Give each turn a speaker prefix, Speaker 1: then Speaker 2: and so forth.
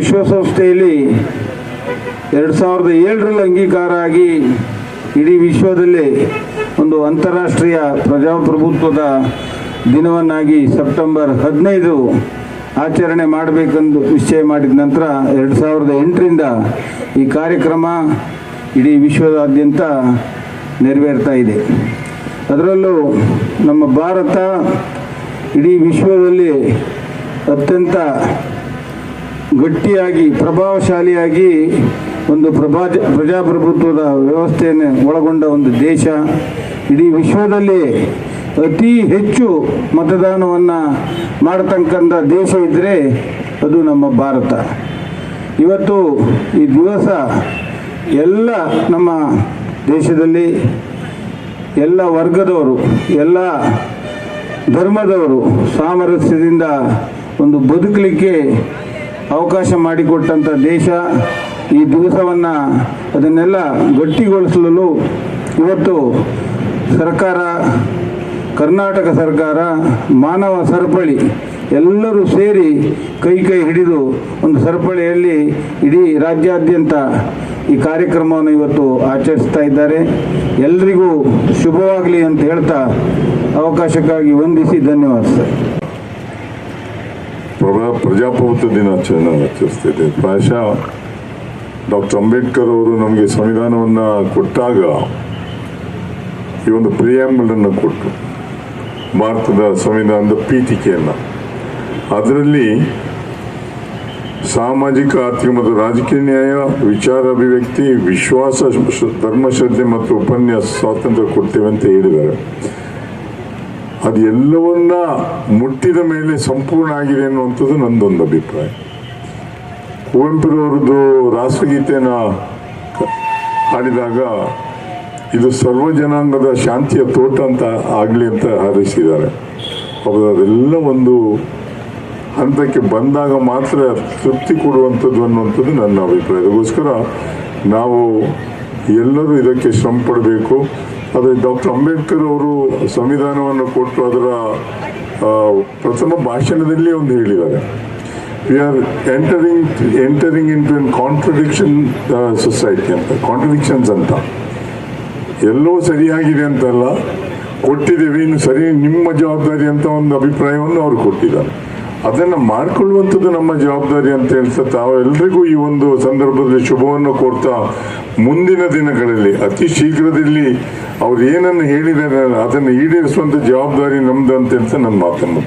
Speaker 1: ವಿಶ್ವಸಂಸ್ಥೆಯಲ್ಲಿ ಎರಡು ಸಾವಿರದ ಏಳರಲ್ಲಿ ಅಂಗೀಕಾರ ಆಗಿ ಇಡೀ ವಿಶ್ವದಲ್ಲಿ ಒಂದು ಅಂತಾರಾಷ್ಟ್ರೀಯ ಪ್ರಜಾಪ್ರಭುತ್ವದ ದಿನವನ್ನಾಗಿ ಸೆಪ್ಟೆಂಬರ್ ಹದಿನೈದು ಆಚರಣೆ ಮಾಡಬೇಕೆಂದು ನಿಶ್ಚಯ ಮಾಡಿದ ನಂತರ ಎರಡು ಸಾವಿರದ ಎಂಟರಿಂದ ಈ ಕಾರ್ಯಕ್ರಮ ಇಡೀ ವಿಶ್ವದಾದ್ಯಂತ ನೆರವೇರ್ತಾ ಇದೆ. ಅದರಲ್ಲೂ ನಮ್ಮ ಭಾರತ ಇಡೀ ವಿಶ್ವದಲ್ಲಿ ಅತ್ಯಂತ ಗಟ್ಟಿಯಾಗಿ, ಪ್ರಭಾವಶಾಲಿಯಾಗಿ ಒಂದು ಪ್ರಭಾ, ಪ್ರಜಾಪ್ರಭುತ್ವದ ವ್ಯವಸ್ಥೆಯನ್ನು ಒಳಗೊಂಡ ಒಂದು ದೇಶ. ಇಡೀ ವಿಶ್ವದಲ್ಲಿ ಅತಿ ಹೆಚ್ಚು ಮತದಾನವನ್ನು ಮಾಡತಕ್ಕಂಥ ದೇಶ ಇದ್ದರೆ ಅದು ನಮ್ಮ ಭಾರತ. ಇವತ್ತು ಈ ದಿವಸ ಎಲ್ಲ ನಮ್ಮ ದೇಶದಲ್ಲಿ ಎಲ್ಲ ವರ್ಗದವರು, ಎಲ್ಲ ಧರ್ಮದವರು ಸಾಮರಸ್ಯದಿಂದ ಒಂದು ಬದುಕಲಿಕ್ಕೆ ಅವಕಾಶ ಮಾಡಿಕೊಟ್ಟಂಥ ದೇಶ ಈ ದಿವಸವನ್ನು ಅದನ್ನೆಲ್ಲ ಗಟ್ಟಿಗೊಳಿಸಲು ಇವತ್ತು ಸರ್ಕಾರ, ಕರ್ನಾಟಕ ಸರ್ಕಾರ, ಮಾನವ ಸರಪಳಿ ಎಲ್ಲರೂ ಸೇರಿ ಕೈ ಕೈ ಹಿಡಿದು ಒಂದು ಸರಪಳಿಯಲ್ಲಿ ಇಡೀ ರಾಜ್ಯಾದ್ಯಂತ ಈ ಕಾರ್ಯಕ್ರಮವನ್ನು ಇವತ್ತು ಆಚರಿಸ್ತಾ ಇದ್ದಾರೆ. ಎಲ್ರಿಗೂ ಶುಭವಾಗಲಿ ಅಂತ ಹೇಳ್ತಾ ಅವಕಾಶಕ್ಕಾಗಿ ವಂದಿಸಿ ಧನ್ಯವಾದ ಸರ್.
Speaker 2: ಪ್ರಭಾ ಪ್ರಜಾಪ್ರಭುತ್ವ ದಿನಾಚರಣೆ ಆಚರಿಸ್ತಿದೆ. ಪ್ರಾಯಶಃ ಡಾಕ್ಟರ್ ಅಂಬೇಡ್ಕರ್ ಅವರು ನಮಗೆ ಸಂವಿಧಾನವನ್ನು ಕೊಟ್ಟಾಗ ಈ ಒಂದು ಪ್ರಿಯಾಂಬಲನ್ನು ಕೊಟ್ಟರು ಭಾರತದ ಸಂವಿಧಾನದ ಪೀಠಿಕೆಯನ್ನು. ಅದರಲ್ಲಿ ಸಾಮಾಜಿಕ, ಆರ್ಥಿಕ ಮತ್ತು ರಾಜಕೀಯ ನ್ಯಾಯ, ವಿಚಾರ ಅಭಿವ್ಯಕ್ತಿ, ವಿಶ್ವಾಸ ಧರ್ಮಶ್ರದ್ಧೆ ಮತ್ತು ಉಪನ್ಯಾಸ ಸ್ವಾತಂತ್ರ್ಯ ಕೊಡ್ತೇವೆ ಅಂತ ಹೇಳಿದ್ದಾರೆ. ಅದು ಎಲ್ಲವನ್ನ ಮುಟ್ಟಿದ ಮೇಲೆ ಸಂಪೂರ್ಣ ಆಗಿದೆ ಅನ್ನುವಂಥದ್ದು ನಂದೊಂದು ಅಭಿಪ್ರಾಯ. ಕುವೆಂಪುರವ್ರದ್ದು ರಾಷ್ಟ್ರಗೀತೆನ ಹಾಡಿದಾಗ ಇದು ಸರ್ವ ಜನಾಂಗದ ಶಾಂತಿಯ ತೋಟ ಅಂತ ಆಗಲಿ ಅಂತ ಹಾರೈಸಿದ್ದಾರೆ. ಅವರು ಅದೆಲ್ಲ ಒಂದು ಹಂತಕ್ಕೆ ಬಂದಾಗ ಮಾತ್ರ ತೃಪ್ತಿ ಕೊಡುವಂಥದ್ದು ಅನ್ನುವಂಥದ್ದು ನನ್ನ ಅಭಿಪ್ರಾಯ. ಅದಕ್ಕೋಸ್ಕರ ನಾವು ಎಲ್ಲರೂ ಇದಕ್ಕೆ ಶ್ರಮ ಪಡಬೇಕು. ಆದರೆ ಡಾಕ್ಟರ್ ಅಂಬೇಡ್ಕರ್ ಅವರು ಸಂವಿಧಾನವನ್ನು ಕೊಟ್ಟು ಅದರ ಪ್ರಥಮ ಭಾಷಣದಲ್ಲಿ ಒಂದು ಹೇಳಿದ್ದಾರೆ. We are entering entering into an contradiction society ಅಂತ ಕಾಂಟ್ರಡಿಕ್ಷನ್ಸ್ ಅಂತ. ಎಲ್ಲವೂ ಸರಿಯಾಗಿದೆ ಅಂತಲ್ಲ, ಕೊಟ್ಟಿದ್ದೇವೆ, ಇನ್ನು ಸರಿ ನಿಮ್ಮ ಜವಾಬ್ದಾರಿ ಅಂತ ಒಂದು ಅಭಿಪ್ರಾಯವನ್ನು ಅವರು ಕೊಟ್ಟಿದ್ದಾರೆ. ಅದನ್ನು ಮಾಡಿಕೊಳ್ಳುವಂಥದ್ದು ನಮ್ಮ ಜವಾಬ್ದಾರಿ ಅಂತ ಹೇಳ್ತಾ ತಾವೆಲ್ಲರಿಗೂ ಈ ಒಂದು ಸಂದರ್ಭದಲ್ಲಿ ಶುಭವನ್ನು ಕೋರ್ತಾ ಮುಂದಿನ ದಿನಗಳಲ್ಲಿ, ಅತಿ ಶೀಘ್ರದಲ್ಲಿ ಅವ್ರು ಏನನ್ನು ಹೇಳಿದ್ದಾರೆ ಅದನ್ನು ಈಡೇರಿಸುವಂಥ ಜವಾಬ್ದಾರಿ ನಮ್ದು ಅಂತ ಹೇಳ್ತಾ ನನ್ನ ಮಾತನ್ನು